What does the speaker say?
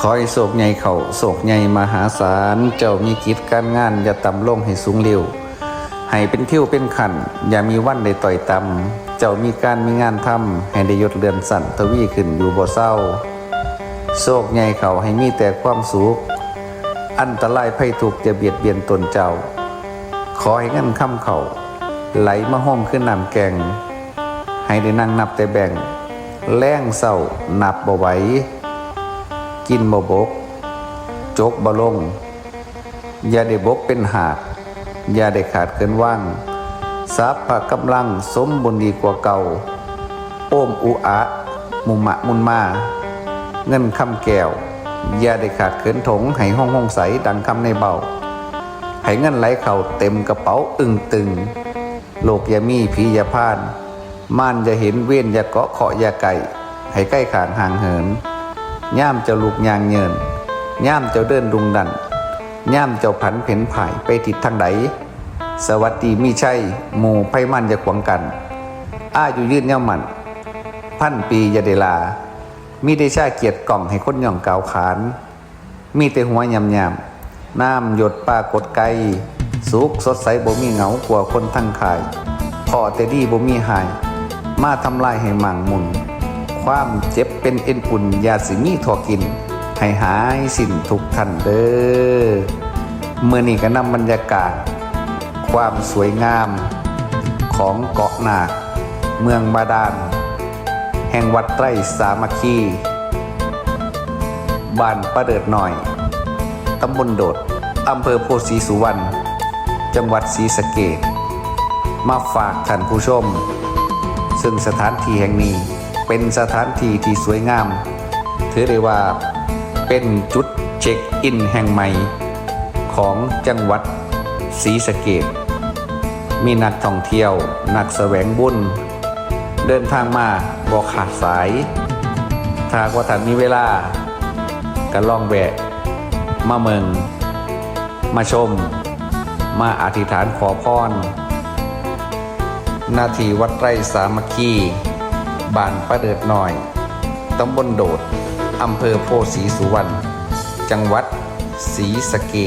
ขอให้โศกใหญ่เขาโศกใหญ่มหาศาล เจ้ามีกิจการงาน อย่าต่ำลงให้สูงเร็วให้เป็นคิ้วเป็นขัน อย่ามีวันได้ต่อยต่ำเจ้ามีการมีงานทำให้ได้ยศเรือนสั่นทวีขึ้นอยู่บ่เศร้า โศกใหญ่เขาให้มีแต่ความสุขอันตรายภัยทุกจะเบียดเบียนตนเจ้า ขอให้เงินค่ำเขาไหลมาห้อมขึ้นนำแกงให้ได้นั่งนับแต่แบ่งแล้งเศร้านับบ่ไหว กินบ่บก จกบ่ลง อย่าได้บกเป็นหากอย่าได้ขาดเกินว่างทรัพย์พกำลังสมบุญดีกว่าเก่า โอ้มอุอะมุมะมุนมา เงินคำแก้ว อย่าได้ขาดเขินถงให้ห้องห้องใสดังคำในเบาให้เงินไหลเข่าเต็มกระเป๋าอึงตึง โลกยามีผียาพาน ม่านอย่าเห็นเว้นยาเกาะเคาะยาไก่ ให้ใกล้ขางห่างเหิน ย่ามเจ้าลูกยางเยินย่ามเจ้าเดินดุงดันย่ามเจ้าผันเพ่นผ่ายไปทิศทางใดสวัสดีมีชัยหมู่ไพมันอย่าขวางกัน อ้าอยู่ยืนเย่ามัน พันปียาเดลา มีได้ชาเกียรติกล่องให้คนย่องกาวขาน มีแต่หัวยำยำน้ำหยดปลากดไกสุกสดใสบ่มีเหงากว่าคนทั้งขายพอแต่ดีบ่มีหาย มาทำลายให้หมั่งมุน ความเจ็บเป็นเอ็นอุ่นยาสิมีทอกิน ให้หายสิ้นทุกท่านเด้อเมื่อนี้ก็นำบรรยากาศ ความสวยงามของเกาะนาคเมืองบาดาล แห่งวัดไตรสามัคคีบ้านประเดิดหน่อย ตำบลโดด อำเภอโพธิ์ศรีสุวรรณ จังหวัดศรีสะเกดมาฝากท่านผู้ชม ซึ่งสถานที่แห่งนี้ เป็นสถานที่ที่สวยงาม ถือได้ว่าเป็นจุดเช็คอินแห่งใหม่ ของจังหวัดศรีสะเกดมีนักท่องเที่ยว นักแสวงบุญ เดินทางมาบอกขาดสาย ถ้ากว่าท่านมีเวลาก็ล่องแวะมาเมือง มาชม มาอธิษฐานขอพรนาทีวัดไร่สามัคคี บ้านประเดิดหน่อยตำบลโดดอำเภอโพสีสุวรรณจังหวัดศรีสะเกด